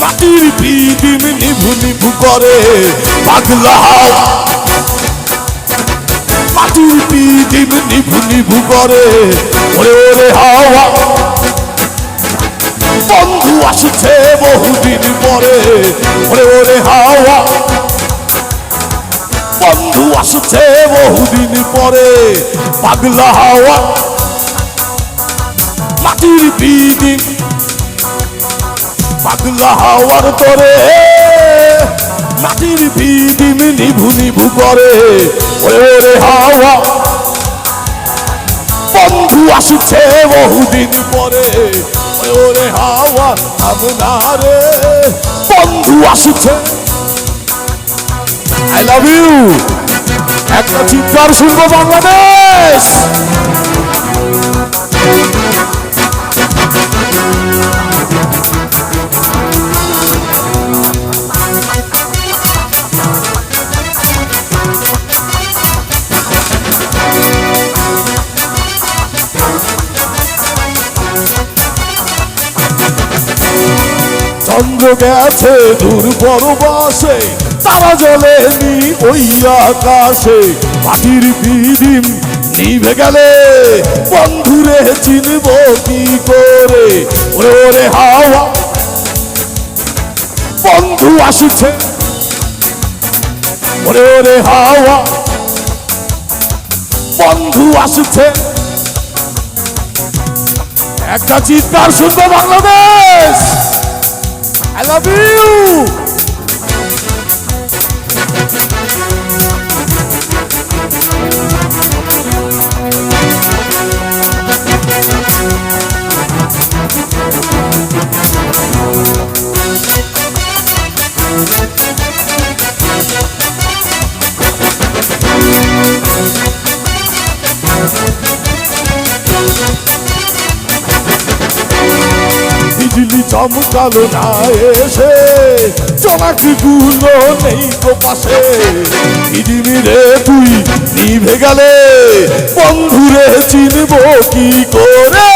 মাটির বিদিম নিভু নিভু করে মাটির বিদিম নিভু নিভু করে ওরে ওরে হাওয়া বন্ধু আসছে বহুদিন পরে ওরে ওরে হাওয়া বন্ধু আসছে বহুদিন পরে পাগলা হাওয়া মাটির বিদিন পাগলা হাওয়ার তরে মাটির বিদিম নিভু নিভু করে। ওরে ওরে হাওয়া। বন্ধু আসছে বহুদিন পরে। ওরে হাওয়া আপনারে বন্ধু আসছে। আই লাভ ইউ একটা চিৎকার শুনব বাংলাদেশ। চন্দ্র গেছে দূর বড় বাসে তারা জলে নি ওই আকাশে। মাটির বিদিম নিভে গেলে, বন্ধুরে চিনব কি করে? ওরে ওরে, হাওয়া। বন্ধু আসছে। ওরে ওরে, হাওয়া। বন্ধু আসছে। একটা চিৎকার শুনব বাংলাদেশ। I love you. চমকালো না এসে চলাকি গুলো নেই তো পাশে? রে তুই নিভে গেলে, বন্ধুরে চিনব কি করে?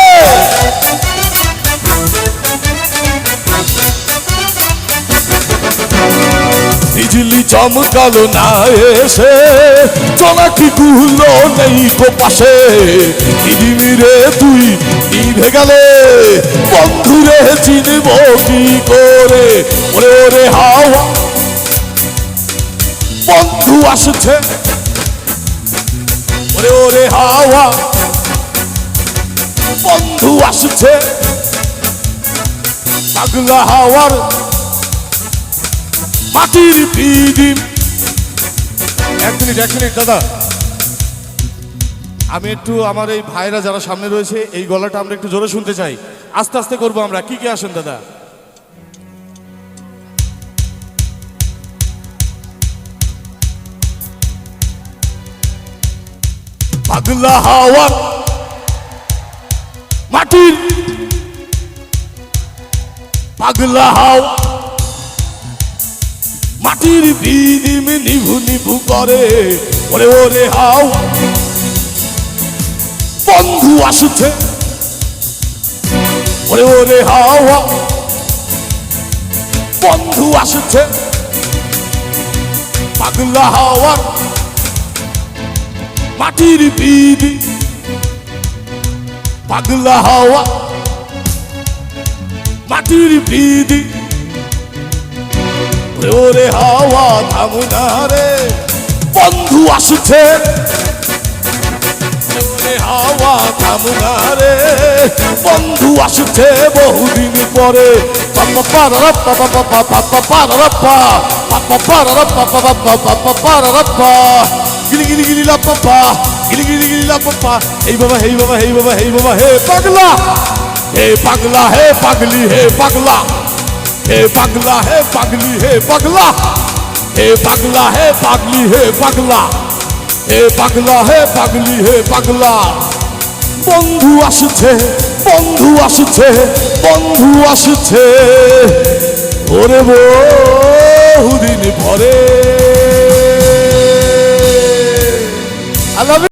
চমকালো না এসে চনাকি গুলো নেই তো পাশে। ইডিমিরে তুই নিভে গেলে, বন্ধুরে চিনব কি করে? ওরে ওরে, হাওয়া। বন্ধু আসছে। ওরে ওরে, হাওয়া। বন্ধু আসছে। পাগলা হাওয়ার মাটির পিদিম এক মিনিট এক মিনিট, দাদা। আমি একটু আমার এই ভাইরা যারা সামনে রয়েছে, এই গলাটা আমরা একটু জোরে শুনতে চাই। আস্তে আস্তে করব আমরা। কি কি আসেন, দাদা? পাগলা হাওয়ার মাটির পাগলা হাওয়া। মাটির বিদিম নিভু নিভু করে। ওরে ওরে, হাও। বন্ধু আসছে। ওরে ওরে হাওয়া বন্ধু আসছে। পাগলা হাওয়ার মাটির বিদি পাগলা হাওয়া। মাটির বিদি ওরে হাওয়া থামনা রে। বন্ধু আসছে। হাওয়া থামনা রে। বন্ধু আসছে বহুদিন পরে। এই বাবা হেই বাবা হেই বাবা, হে পাগলা। হে পাগলা, হে পাগলি, হে পাগলা। হে পাগলা, হে পাগলি, হে পাগলা। হে পাগলা, হে পাগলি, হে পাগলা। হে পাগলা, হে পাগলি, হে পাগলা। বন্ধু আসছে বন্ধু আসছে বন্ধু আসছে। ওরে বহুদিন পরে।